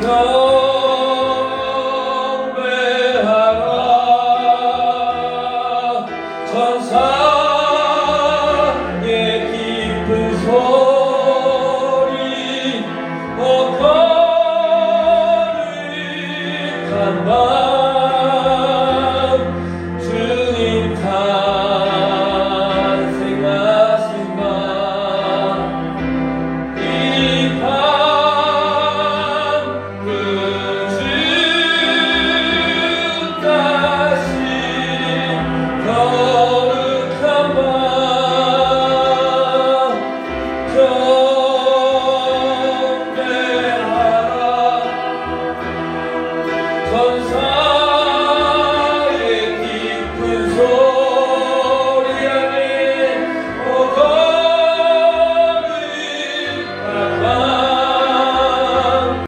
경배하라. 천사의 깊은 소리 어 거룩한 전사